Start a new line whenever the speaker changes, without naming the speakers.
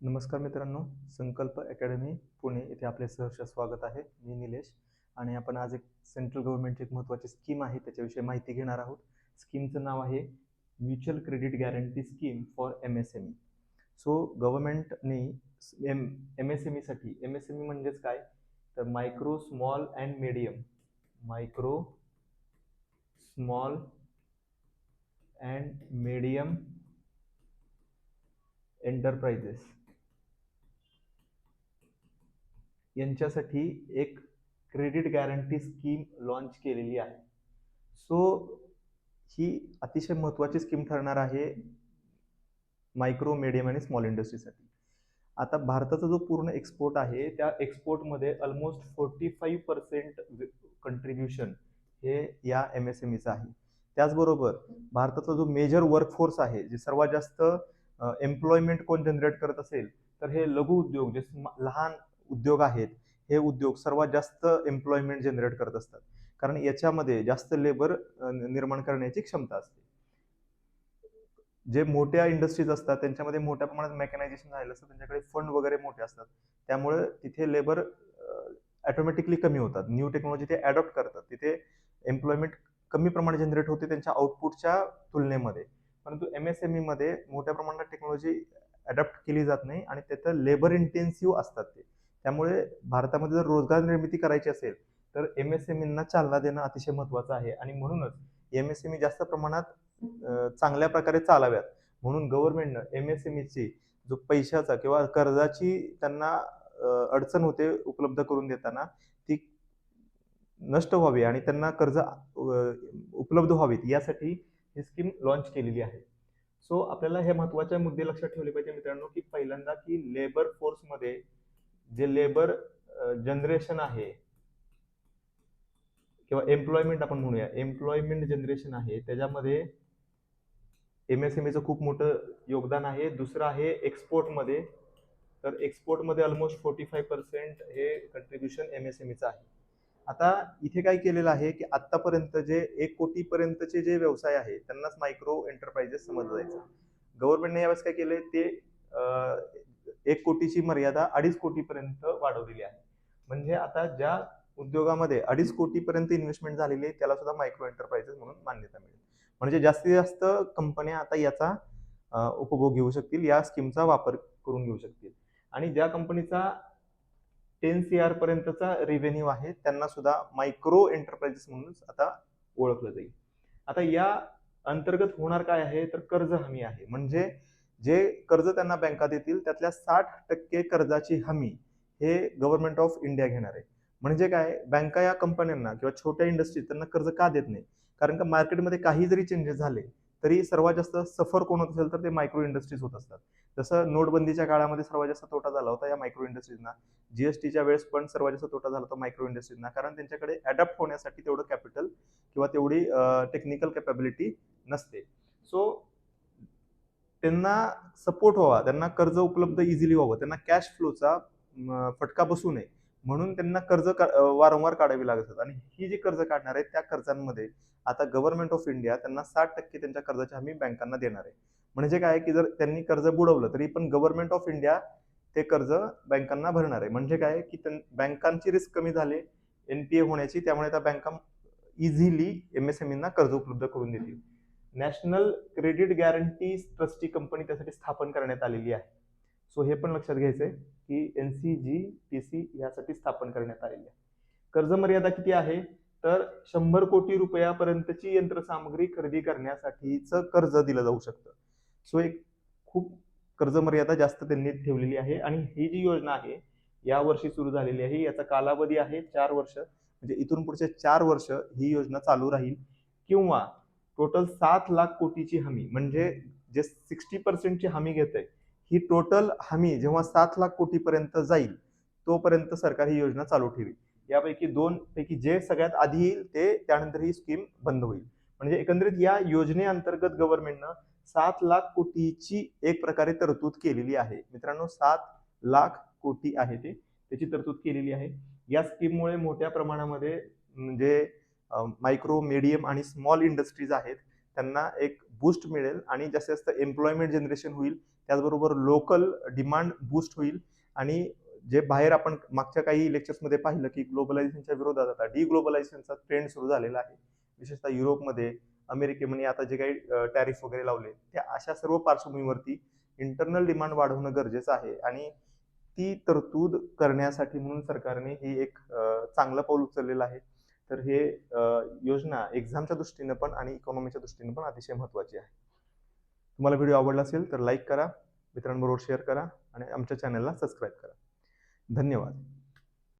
नमस्कार मित्रांनो संकल्प अकॅडमी पुणे येथे आपले सहर्ष स्वागत आहे. मी निलेश आणि आपण आज एक सेंट्रल गव्हर्नमेंटची एक महत्त्वाची स्कीम आहे त्याच्याविषयी माहिती घेणार आहोत. स्कीमचं नाव आहे mutual credit guarantee scheme for M S M E. So गव्हर्नमेंटने एम एम एस एम ईसाठी एम एस एम ई म्हणजेच काय? तर micro small and medium. Micro small and medium enterprises. यांच्यासाठी एक क्रेडिट गॅरंटी स्कीम लॉन्च केलेली आहे. So ही अतिशय महत्त्वाची स्कीम ठरणार आहे मायक्रो मिडियम आणि स्मॉल इंडस्ट्रीसाठी आता भारताचा जो पूर्ण एक्सपोर्ट आहे त्या एक्सपोर्टमध्ये almost forty five percent contribution हे या एम एस एम ईचं आहे. त्याचबरोबर भारताचा जो मेजर वर्कफोर्स आहे जे सर्वात जास्त एम्प्लॉयमेंट कोण जनरेट करत असेल तर हे लघु उद्योग जे लहान उद्योग आहेत हे उद्योग सर्वात जास्त एम्प्लॉयमेंट जनरेट करत असतात. कारण याच्यामध्ये जास्त लेबर निर्माण करण्याची क्षमता असते. जे मोठ्या इंडस्ट्रीज असतात त्यांच्यामध्ये मोठ्या प्रमाणात मेकॅनायझेशन झालेलं असतं. त्यांच्याकडे फंड वगैरे मोठे असतात. त्यामुळे तिथे लेबर ॲटोमॅटिकली कमी होतात. न्यू टेक्नॉलॉजी ते ॲडॉप्ट करतात. तिथे एम्प्लॉयमेंट कमी प्रमाणात जनरेट होते त्यांच्या आउटपुटच्या तुलनेमध्ये. परंतु एम एस एम ईमध्ये मोठ्या प्रमाणात टेक्नॉलॉजी अडॅप्ट केली जात नाही आणि त्याचं लेबर इंटेन्सिव्ह असतात ते. त्यामुळे भारतामध्ये जर रोजगार निर्मिती करायची असेल तर एम एस एम ईंना चालना देणं अतिशय महत्त्वाचं आहे. आणि म्हणूनच एम एस एम ई जास्त प्रमाणात चांगल्या प्रकारे चालाव्यात. म्हणून गव्हर्नमेंटनं एम एस एम ईची जो पैशाचा किंवा कर्जाची त्यांना अडचण होते उपलब्ध करून देताना ती नष्ट व्हावी आणि त्यांना कर्ज उपलब्ध व्हावीत. यासाठी ही स्कीम लॉन्च केलेली आहे. सो आपल्याला हे महत्त्वाचे मुद्दे लक्षात ठेवले पाहिजे मित्रांनो की पहिल्यांदा की लेबर फोर्समध्ये जे लेबर जनरेशन आहे किंवा एम्प्लॉयमेंट आपण म्हणूया. एम्प्लॉयमेंट जनरेशन आहे त्याच्यामध्ये एम एस एम एचं खूप मोठं योगदान आहे. दुसरं आहे एक्सपोर्टमध्ये तर एक्सपोर्टमध्ये ऑलमोस्ट फोर्टी फाय पर्सेंट हे कंट्रीब्युशन एम एस एम एचं आहे. आता इथे काय केलेलं आहे की आतापर्यंत जे एक कोटीपर्यंतचे जे व्यवसाय आहे त्यांनाच मायक्रो एंटरप्राइजेस समजलं जायचं. गव्हर्नमेंटने यावेळेस काय केलंय? ते एक कोटीची मर्यादा अडीच कोटीपर्यंत वाढवलेली आहे. म्हणजे आता ज्या उद्योगामध्ये अडीच कोटीपर्यंत इन्व्हेस्टमेंट झालेली आहे त्याला सुद्धा मायक्रो एंटरप्राइजेस म्हणून मान्यता मिळेल. म्हणजे जास्तीत जास्त कंपन्या आता याचा उपभोग घेऊ शकतील या स्कीमचा वापर करून घेऊ शकतील. आणि ज्या कंपनीचा टेन सी आर पर्यंतचा रेव्हेन्यू आहे त्यांना सुद्धा मायक्रो एंटरप्राइजेस म्हणून आता ओळखलं जाईल. आता या अंतर्गत होणार काय आहे तर कर्ज हमी आहे. म्हणजे जे कर्ज त्यांना बँका देतील त्यातल्या साठ टक्के कर्जाची हमी हे गव्हर्नमेंट ऑफ इंडिया घेणार आहे. म्हणजे काय? बँका या कंपन्यांना किंवा छोट्या इंडस्ट्रीज त्यांना कर्ज का देत नाही? कारण का मार्केटमध्ये काही जरी चेंजेस झाले तरी सर्वात जास्त सफर कोण होत असेल तर ते मायक्रो इंडस्ट्रीज होत असतात. जसं नोटबंदीच्या काळामध्ये सर्वात जास्त तोटा झाला होता या मायक्रो इंडस्ट्रीजना जीएसटीच्या वेळेस पण सर्वात जास्त तोटा झाला होता मायक्रो इंडस्ट्रीजना कारण त्यांच्याकडे अडॅप्ट होण्यासाठी तेवढं कॅपिटल किंवा तेवढी टेक्निकल कॅपॅबिलिटी नसते. सो त्यांना सपोर्ट व्हावा. त्यांना कर्ज उपलब्ध इझिली व्हावं. त्यांना कॅश फ्लोचा फटका बसू नये. म्हणून त्यांना कर्ज का- वारंवार काढावी लागत असतात आणि ही जी कर्ज काढणार आहेत त्या कर्जांमध्ये आता गव्हर्नमेंट ऑफ इंडिया त्यांना साठ टक्के त्यांच्या कर्जाची हमी बँकांना देणार आहे. म्हणजे काय की जर त्यांनी कर्ज बुडवलं तरी पण गव्हर्नमेंट ऑफ इंडिया ते कर्ज बँकांना भरणार आहे. म्हणजे काय की त्यां- बँकांची रिस्क कमी झाली एनपीए होण्याची त्यामुळे त्या बँका इझिली एम एस एम कर्ज उपलब्ध करून देतील. National credit guarantee trustee company त्यासाठी स्थापन करण्यात आलेली आहे. सो हे पण लक्षात घ्यायचं आहे की N C G T C यासाठी स्थापन करण्यात आलेली आहे. कर्ज मर्यादा किती आहे? तर शंभर कोटी रुपयापर्यंतची यंत्रसामग्री खरेदी करण्यासाठीचं कर्ज दिलं जाऊ शकतं. सो एक खूप कर्ज मर्यादा जास्त त्यांनी ठेवलेली आहे आणि ही जी योजना आहे या वर्षी सुरू झालेली आहे. याचा कालावधी आहे चार वर्ष. म्हणजे इथून पुढचे चार वर्ष ही योजना चालू राहील. किंवा टोटल सात लाख कोटीची हमी म्हणजे जे सिक्स्टी पर्सेंटची हमी घेत आहे ही टोटल हमी जेव्हा सात लाख कोटीपर्यंत जाईल तोपर्यंत सरकार ही योजना चालू ठेवी. यापैकी दोन पैकी जे सगळ्यात आधी येईल ते त्यानंतर ही स्कीम बंद होईल. म्हणजे एकंदरीत या योजनेअंतर्गत गव्हर्नमेंटनं सात लाख कोटीची एक प्रकारे तरतूद केलेली आहे. मित्रांनो सात लाख कोटी आहे ते त्याची तरतूद केलेली आहे. या स्कीममुळे मोठ्या प्रमाणामध्ये म्हणजे मायक्रो मिडियम आणि स्मॉल इंडस्ट्रीज आहेत त्यांना एक बूस्ट मिळेल आणि जास्तीत जास्त एम्प्लॉयमेंट जनरेशन होईल. त्याचबरोबर लोकल डिमांड बूस्ट होईल आणि जे बाहेर आपण मागच्या काही लेक्चर्समध्ये पाहिलं की ग्लोबलायझेशनच्या विरोधात आता डिग्लोबलायझेशनचा ट्रेंड सुरू झालेला आहे. विशेषतः युरोपमध्ये अमेरिकेमध्ये आता जे काही टॅरिफ वगैरे लावले त्या अशा सर्व पार्श्वभूमीवरती इंटरनल डिमांड वाढवणं गरजेचं आहे आणि ती तरतूद करण्यासाठी म्हणून सरकारने ही एक चांगलं पाऊल उचललेलं आहे. तर हे योजना एक्झामच्या दृष्टीनं पण आणि इकॉनॉमीच्या दृष्टीनं पण अतिशय महत्त्वाची आहे. तुम्हाला व्हिडिओ आवडला असेल तर लाईक करा मित्रांबरोबर शेअर करा आणि आमच्या चॅनलला सबस्क्राईब करा. धन्यवाद.